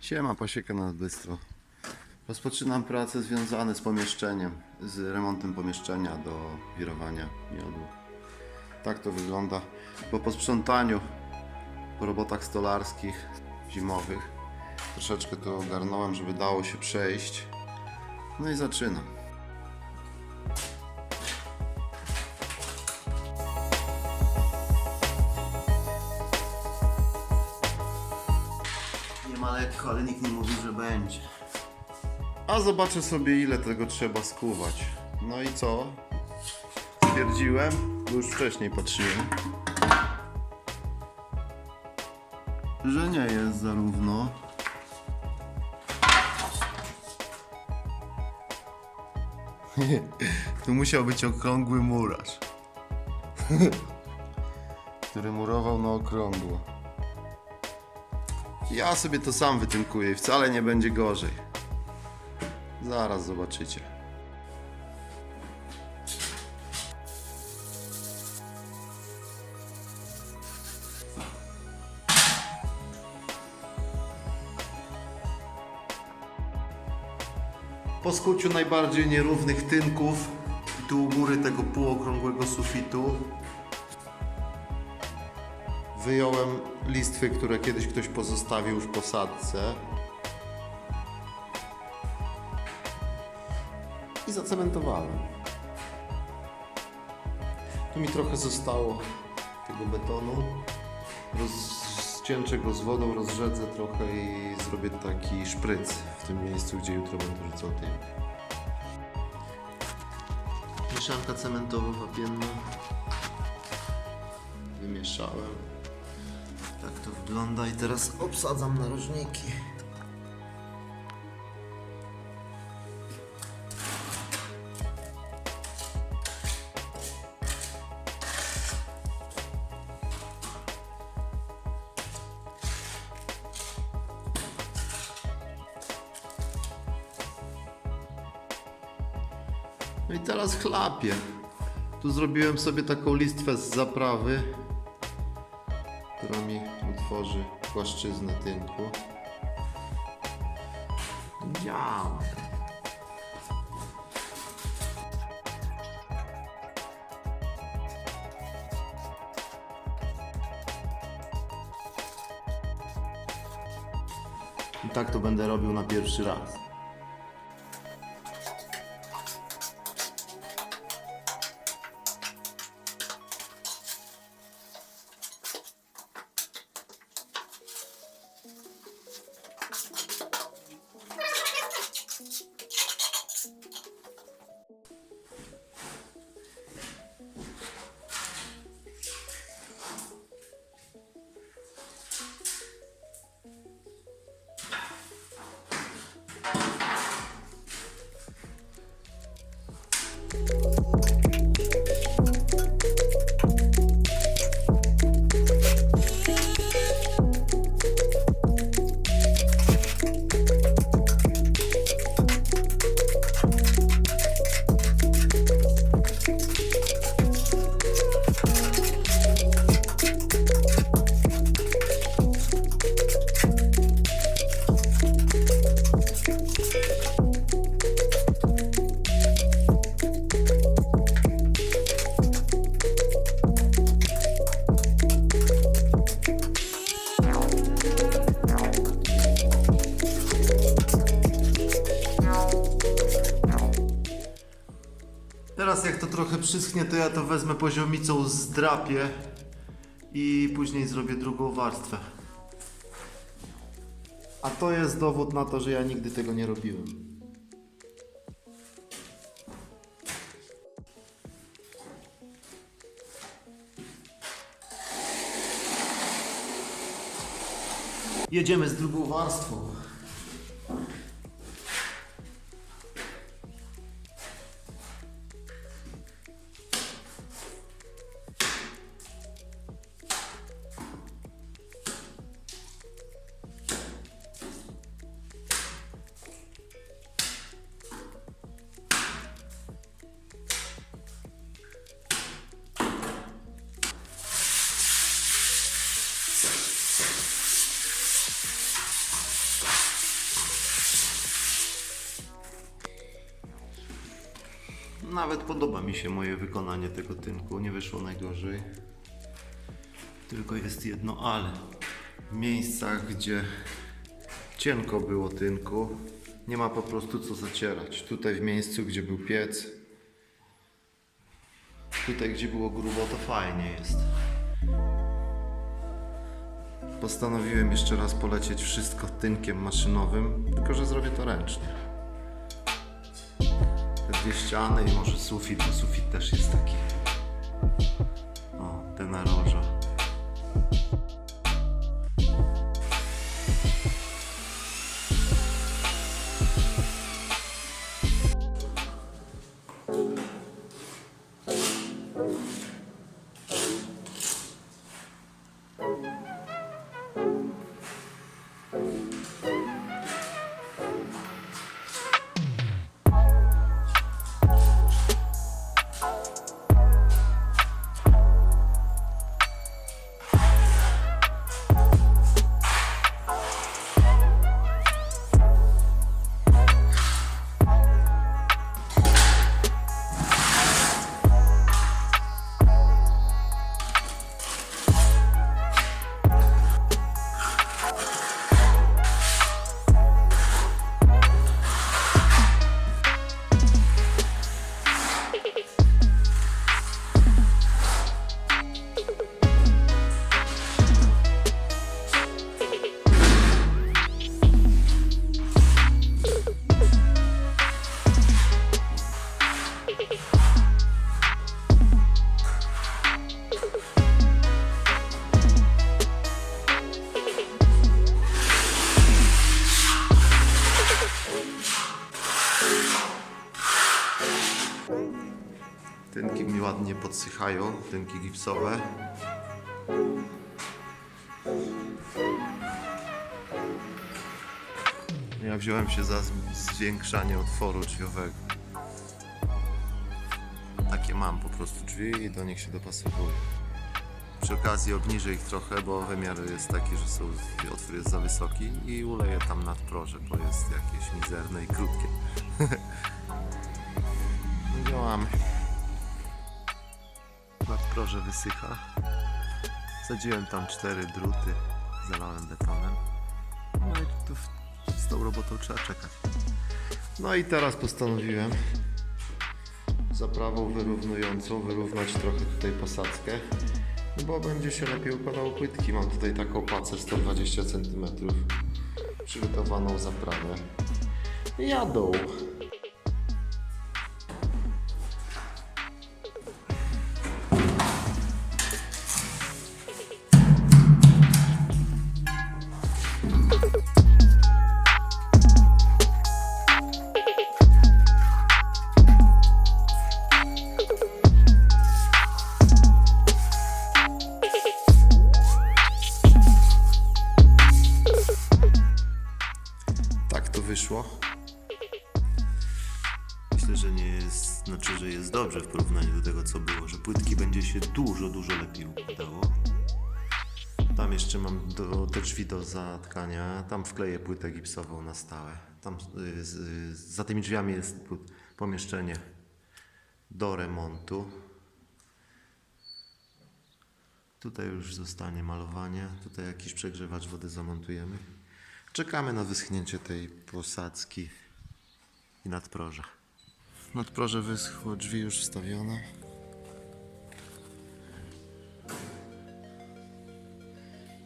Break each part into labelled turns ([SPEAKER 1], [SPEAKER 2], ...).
[SPEAKER 1] Siema, pasieka nad bystro. Rozpoczynam pracę związane z pomieszczeniem, z remontem pomieszczenia do wirowania miodu. Tak to wygląda. Po posprzątaniu, po robotach stolarskich, zimowych, troszeczkę to ogarnąłem, żeby dało się przejść. No i zaczynam. Ma ale nikt nie mówi, że będzie. A zobaczę sobie ile tego trzeba skuwać. No i co? Stwierdziłem, bo już wcześniej patrzyłem, że nie jest za równo. tu musiał być okrągły murarz, który murował na okrągło. Ja sobie to sam wytynkuję i wcale nie będzie gorzej. Zaraz zobaczycie. Po skuciu najbardziej nierównych tynków i tu u góry tego półokrągłego sufitu wyjąłem listwy, które kiedyś ktoś pozostawił już po sadce i zacementowałem. Tu mi trochę zostało tego betonu. Rozcięczę go z wodą, rozrzedzę trochę i zrobię taki szpryc w tym miejscu, gdzie jutro będę rzucał tym. Mieszanka cementowo-wapienna. Wymieszałem. Tak to wygląda i teraz obsadzam narożniki. No i teraz chlapię. Tu zrobiłem sobie taką listwę z zaprawy, która mi utworzy płaszczyznę tynku. Działa. I tak to będę robił na pierwszy raz. Przyschnie, to ja to wezmę poziomicą, zdrapię i później zrobię drugą warstwę. A to jest dowód na to, że ja nigdy tego nie robiłem. Jedziemy z drugą warstwą. Nawet podoba mi się moje wykonanie tego tynku, nie wyszło najgorzej. Tylko jest jedno ale. W miejscach, gdzie cienko było tynku, nie ma po prostu co zacierać. Tutaj w miejscu, gdzie był piec, tutaj gdzie było grubo, to fajnie jest. Postanowiłem jeszcze raz polecieć wszystko tynkiem maszynowym, tylko że zrobię to ręcznie. Ściany i może sufit, bo sufit też jest taki. Podsychają, tynki gipsowe. Ja wziąłem się za zwiększanie otworu drzwiowego. Takie mam po prostu drzwi i do nich się dopasowuję. Przy okazji obniżę ich trochę, bo wymiar jest taki, że są, otwór jest za wysoki i uleję tam nadproże, bo jest jakieś mizerne i krótkie. Działamy. Nadproże wysycha. Sadziłem tam cztery druty, zalałem betonem. No i tu z tą robotą trzeba czekać. No i teraz postanowiłem zaprawą wyrównującą wyrównać trochę tutaj posadzkę, bo będzie się lepiej układało płytki. Mam tutaj taką pacę 120 cm przygotowaną zaprawę. Jadą. Będzie się dużo, dużo lepiej układało. Tam jeszcze mam do, te drzwi do zatkania, tam wkleję płytę gipsową na stałe. Tam y, y, za tymi drzwiami jest pomieszczenie do remontu. Tutaj już zostanie malowanie, tutaj jakiś przegrzewacz wody zamontujemy. Czekamy na wyschnięcie tej posadzki i nadproża. Nadproże wyschło, drzwi już wstawione.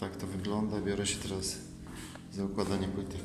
[SPEAKER 1] Tak to wygląda. Biorę się teraz za układanie płytek.